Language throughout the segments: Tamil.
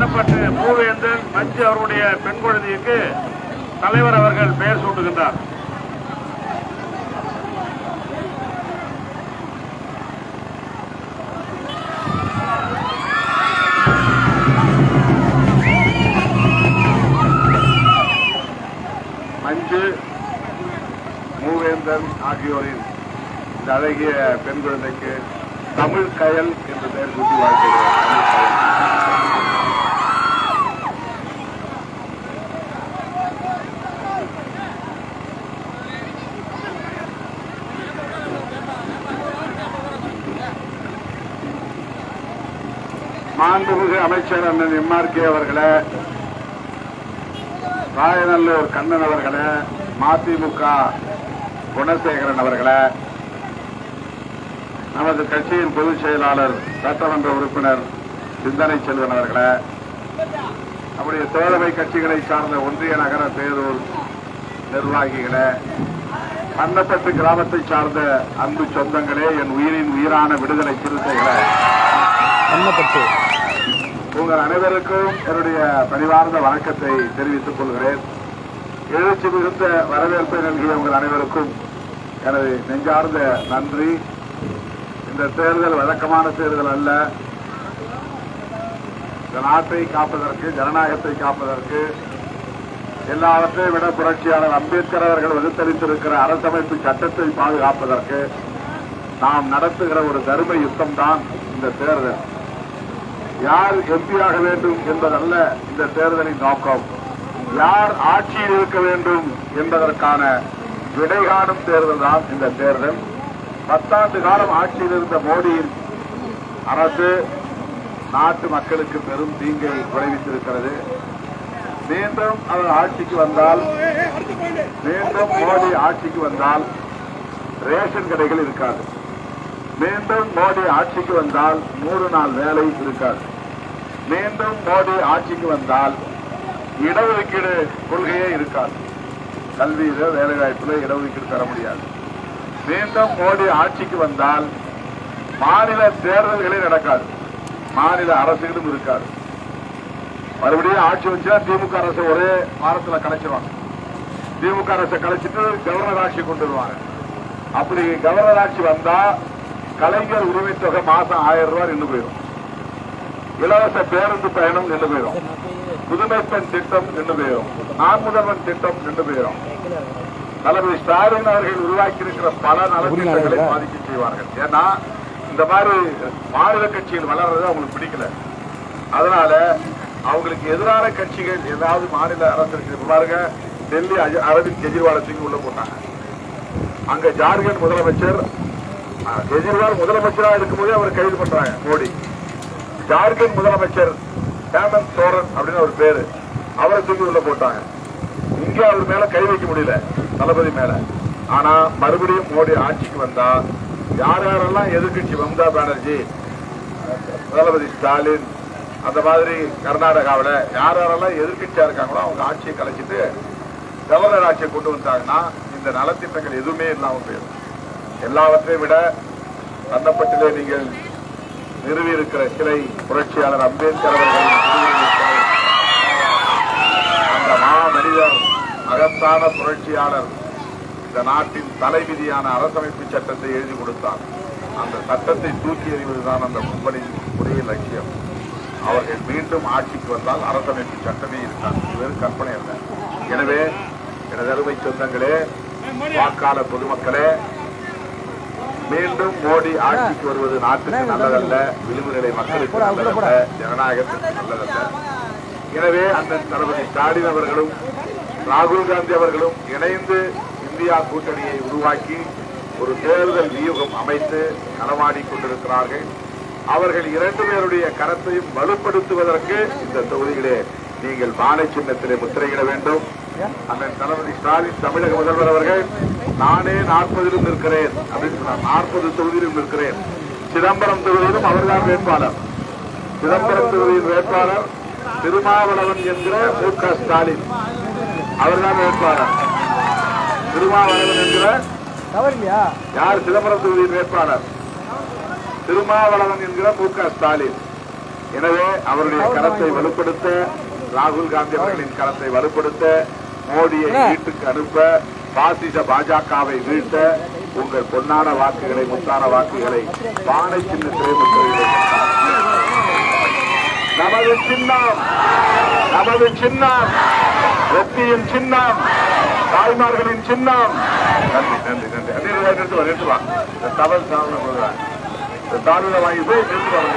பண்ணப்பட்டு மூவேந்தன் மஞ்சு அவருடைய பெண் குழந்தைக்கு தலைவர் அவர்கள் பெயர் சூட்டுகின்றார். மஞ்சு மூவேந்தன் ஆகியோரின் இந்த அழகிய பெண் குழந்தைக்கு தமிழ் கயல் என்று பெயர் சூட்டி வாழ்க்கை மாண்புமிகு அமைச்சர் அண்ணன் எம்ஆர்கே அவர்களே ராயநல்லூர் கண்ணன் அவர்களே மதிமுக குணசேகரன் அவர்களே நமது கட்சியின் பொதுச் செயலாளர் சட்டமன்ற உறுப்பினர் சிந்தனை செல்வன் அவர்களே நம்முடைய தோழமை கட்சிகளை சார்ந்த ஒன்றிய நகர பேரூர் நிர்வாகிகளே கண்ணப்பட்டு கிராமத்தை சார்ந்த அன்பு சொந்தங்களே என் உயிரின் உயிரான விடுதலை சிறுத்தைகளே. கண்ணப்பட்டு. உங்கள் அனைவருக்கும் என்னுடைய பணிவார்ந்த வணக்கத்தை தெரிவித்துக் கொள்கிறேன். எழுச்சி மிகுந்த வரவேற்பை நல்கிய உங்கள் அனைவருக்கும். எனது நெஞ்சார்ந்த நன்றி. இந்த தேர்தல் வழக்கமான தேர்தல் அல்ல. இந்த நாட்டை காப்பதற்கு ஜனநாயகத்தை காப்பதற்கு எல்லாவற்றையும் விட புரட்சியாளர் அம்பேத்கர் அவர்கள் வகுத்தளித்திருக்கிற அரசமைப்பு சட்டத்தை பாதுகாப்பதற்கு நாம் நடத்துகிற ஒரு தர்ம யுத்தம் தான் இந்த தேர்தல். யார் எம்பியாக வேண்டும் என்பதல்ல இந்த தேர்தலின் நோக்கம். யார் ஆட்சியில் இருக்க வேண்டும் என்பதற்கான விடை காணும் தேர்தல் தான் இந்த தேர்தல். பத்தாண்டு காலம் ஆட்சியில் இருந்த மோடியின் அரசு நாட்டு மக்களுக்கு பெரும் தீங்கை விளைவித்திருக்கிறது. மீண்டும் அவர் ஆட்சிக்கு வந்தால் மீண்டும் மோடி ஆட்சிக்கு வந்தால் ரேஷன் கடைகள் இருக்காது. மீண்டும் மோடி ஆட்சிக்கு வந்தால் நூறு நாள் வேலை இருக்காது. மீண்டும் மோடி ஆட்சிக்கு வந்தால் இடஒதுக்கீடு கொள்கையே இருக்காது. கல்வியில வேலைவாய்ப்பில் இடஒதுக்கீடு தர முடியாது. மீண்டும் மோடி ஆட்சிக்கு வந்தால் மாநில தேர்தல்களே நடக்காது. மாநில அரசுகளும் இருக்காது. மறுபடியும் ஆட்சி வச்சா திமுக அரசு ஒரே வாரத்துல கலைச்சிருவாங்க. திமுக அரசை கலைச்சிட்டு கவர்னர் ஆட்சி கொண்டு வருவாங்க. அப்படி கவர்னர் ஆட்சி வந்தா கலைஞர் உரிமை தொகை மாசம் ஆயிரம் ரூபாய் நின்று போயிடும். இலவச பேருந்து பயணம் நின்று போயிடும். புதுமை பெண் திட்டம் நின்று போயிடும். நான் முதல்வன் திட்டம் நின்று போயிடும். தளபதி ஸ்டாலின் அவர்கள் உருவாக்கி இருக்கிற பல நலத்திட்டங்களை பாதிக்க செய்வார்கள். ஏன்னா இந்த மாதிரி மாநில கட்சிகள் வளர்றது அவங்களுக்கு பிடிக்கல. அதனால அவங்களுக்கு எதிரான கட்சிகள் ஏதாவது மாநில அரசு பாருங்க டெல்லி அரவிந்த் கெஜ்ரிவாலை தூக்கி உள்ள போட்டாங்க. அங்க ஜார்க்கண்ட் முதலமைச்சர் கெஜ்ரிவால் முதலமைச்சரா இருக்கும்போதே அவர் கைது பண்றாங்க மோடி. ஜார்க்கண்ட் முதலமைச்சர் ஹேமந்த் சோரன் அப்படின்னு ஒரு பேரு. அவரை தூக்கி உள்ள போட்டாங்க. இங்க அவர் மேல கை வைக்க முடியல தளபதி மேல. ஆனா மறுபடியும் மோடி ஆட்சிக்கு வந்தா யார் யாரெல்லாம் எதிர்கட்சி மம்தா பானர்ஜி தளபதி ஸ்டாலின் அந்த மாதிரி கர்நாடகாவில் யார் யாரெல்லாம் எதிர்கட்சியா இருக்காங்களோ அவங்க ஆட்சியை கலைச்சிட்டு கவர்னர் ஆட்சியை கொண்டு வந்தாங்கன்னா இந்த நலத்திட்டங்கள் எதுவுமே இல்லாம போயிடும். எல்லாவற்றையும் விட தன்னப்பட்டிலே நீங்கள் நிறுவியிருக்கிற சிலை புரட்சியாளர் அம்பேத்கர் அவர்கள் அந்த மாமனிதர் மகத்தான புரட்சியாளர் இந்த நாட்டின் தலைவிதியான அரசமைப்பு சட்டத்தை எழுதி கொடுத்தார். அந்த சட்டத்தை தூக்கி எறிவதுதான் அந்த முன்பணியின் ஒரே லட்சியம். அவர்கள் மீண்டும் ஆட்சிக்கு வந்தால் அரசமைப்பு சட்டமே இருக்காது. இது கற்பனை அல்ல. எனவே எனது அருமை சொந்தங்களே வாக்காளர் பொதுமக்களே மீண்டும் மோடி ஆட்சிக்கு வருவது நாட்டுக்கு நல்லதல்ல விளிம்புநிலை மக்களுக்கு நல்லதல்ல ஜனநாயகத்திற்கு நல்லதல்ல. எனவே அந்த தளபதி ஸ்டாலின் அவர்களும் ராகுல் காந்தி அவர்களும் இணைந்து இந்தியா கூட்டணியை உருவாக்கி ஒரு தேர்தல் வியூகம் அமைத்து களமாடி கொண்டிருக்கிறார்கள். அவர்கள் இரண்டு பேருடைய கரத்தையும் வலுப்படுத்துவதற்கு இந்த தொகுதியிலே நீங்கள் பானை சின்னத்திலே முத்திரையிட வேண்டும். அண்ணன் தளபதி ஸ்டாலின் தமிழக முதல்வர் அவர்கள் நானே நாற்பதிலும் நிற்கிறேன். அப்படின்னு சொன்னார். நாற்பது தொகுதியிலும் நிற்கிறேன். சிதம்பரம் தொகுதியிலும் அவர்தான் வேட்பாளர். சிதம்பரம் தொகுதியின் வேட்பாளர் திருமாவளவன் என்கிற மு க ஸ்டாலின். அவர்தான் வேட்பாளர். திருமாவளவன் என்கிற யார் சிதம்பரம் தொகுதியின் வேட்பாளர்? திருமாவளவன் என்கிற மு க ஸ்டாலின். எனவே அவருடைய கரத்தை வலுப்படுத்த ராகுல் காந்தி அவர்களின் கரத்தை வலுப்படுத்த மோடியை வீட்டுக்கு அனுப்ப பாசிச பாஜகவை வீழ்த்த உங்கள் பொன்னான வாக்குகளை முத்தான வாக்குகளை பானை சின்னத்திலே. நமது சின்னம் நமது சின்னம் வெற்றியின் சின்னம் தாய்மார்களின் சின்னம். நன்றி நன்றி நன்றி. அதே நிறுத்து வா நிறுத்து வா இந்த தவறு சாதனை போடுறேன் இந்த தாழ்வுல வாங்கி போய் நிறுத்து வாங்க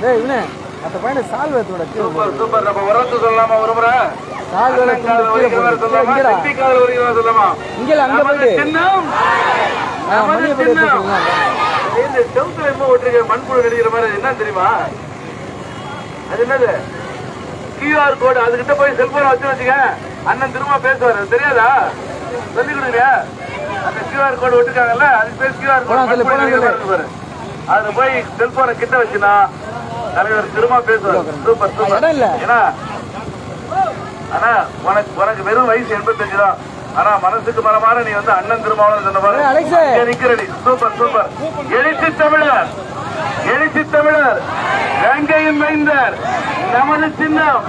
டேய் இவனே அந்த பையனை சால்வை எடுத்துடா கீழே போடு. சூப்பர். சூப்பர் நம்ம உரத்து சொல்லலாமா ஒரு முறை சால்வை எடுத்து காதல் கீழே வரைக்கும் போடு. சொல்லலாமா? இங்கடா. செட்டி காதல் வரைக்கும் சொல்லலாமா? இங்க அங்க போயிடு. சின்னம். நமது சின்னம். இந்த செவுத்துல என்ன ஓட்டுருக்க மண்புழு நடிக்கிற மாதிரி என்ன தெரியுமா? அது என்னது? கியூஆர் கோடு அதுகிட்ட போய் செல்போன் வச்சு வச்சுக்க அண்ணன் திரும்ப பேசுவாரு தெரியாதா? சொல்லி கொடுங்க அந்த கியூஆர் கோடு விட்டுருக்காங்கல்ல அதுக்கு பேர் கியூஆர். கோடு. அதுல போய் செல்போனை கிட்ட வச்சுனா தலைவர் திரும்ப பேசுவார். Super super. ஏன்னா ஆனா உனக்கு உனக்கு வெறும் வயசு எண்பத்தஞ்சு தான். ஆனா மனசுக்கு மரமான நீ வந்து அண்ணன் திருமாவளவன் சொன்ன பாரு. Super super. எழுச்சி தமிழர். எழுச்சி தமிழர். கங்கையின் மைந்தர் நமது சின்னம்.